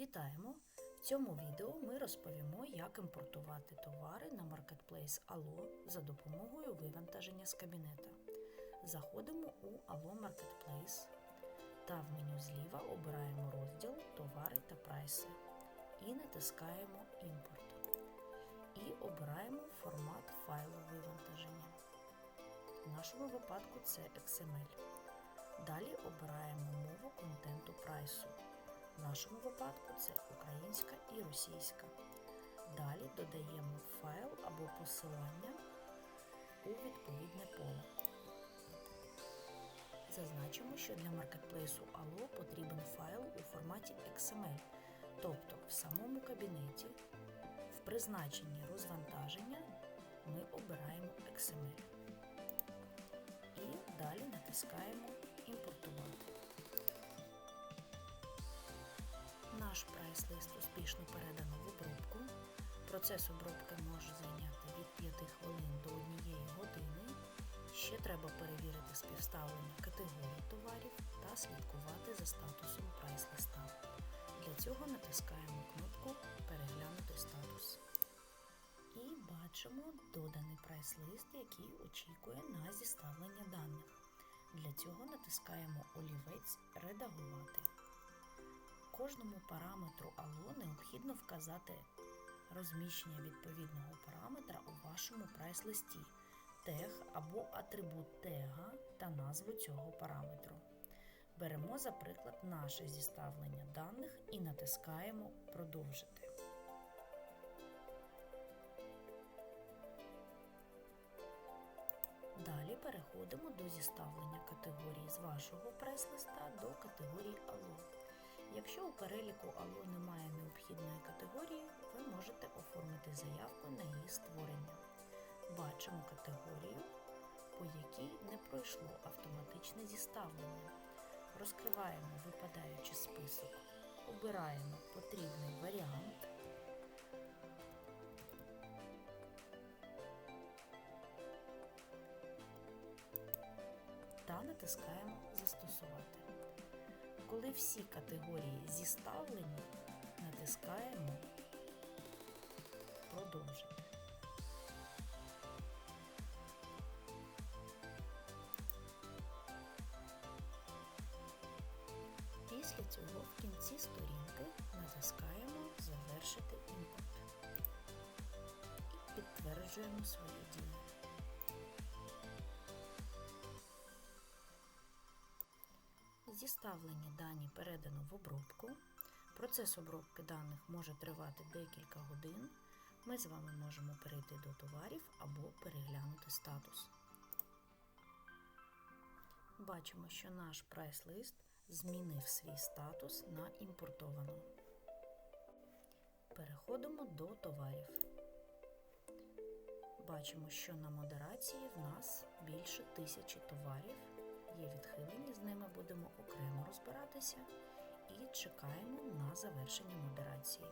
Вітаємо! В цьому відео ми розповімо, як імпортувати товари на Marketplace Allo за допомогою вивантаження з кабінета. Заходимо у Allo Marketplace та в меню зліва обираємо розділ Товари та прайси і натискаємо Імпорт. І обираємо формат файлу вивантаження. В нашому випадку це XML. Далі обираємо мову контенту прайсу. В нашому випадку це українська і російська. Далі додаємо файл або посилання у відповідне поле. Зазначимо, що для маркетплейсу Allo потрібен файл у форматі XML, тобто в самому кабінеті, в призначенні розвантаження ми обираємо XML. І далі натискаємо Наш прайс-лист успішно передано в обробку. Процес обробки може зайняти від 5 хвилин до 1 години. Ще треба перевірити співставлення категорій товарів та слідкувати за статусом прайс-листа. Для цього натискаємо кнопку Переглянути статус. І бачимо доданий прайс-лист, який очікує на зіставлення даних. Для цього натискаємо олівець Редагувати. Кожному параметру Allo необхідно вказати розміщення відповідного параметра у вашому прайс-листі, тег або атрибут тега та назву цього параметру. Беремо, за приклад, наше зіставлення даних і натискаємо Продовжити. Далі переходимо до зіставлення категорії з вашого прайс-листа до категорії Allo. Якщо у переліку Allo немає необхідної категорії, ви можете оформити заявку на її створення. Бачимо категорію, по якій не пройшло автоматичне зіставлення. Розкриваємо випадаючий список, обираємо потрібний варіант. Та натискаємо Застосувати. Коли всі категорії зіставлені, натискаємо Продовжити. Після цього в кінці сторінки натискаємо Завершити імпорт і підтверджуємо свої дії. Зіставлені дані передано в обробку. Процес обробки даних може тривати декілька годин. Ми з вами можемо перейти до товарів або переглянути статус. Бачимо, що наш прайс-лист змінив свій статус на імпортовано. Переходимо до товарів. Бачимо, що на модерації в нас більше тисячі товарів. Є відхилені, з ними будемо окремо розбиратися і чекаємо на завершення модерації.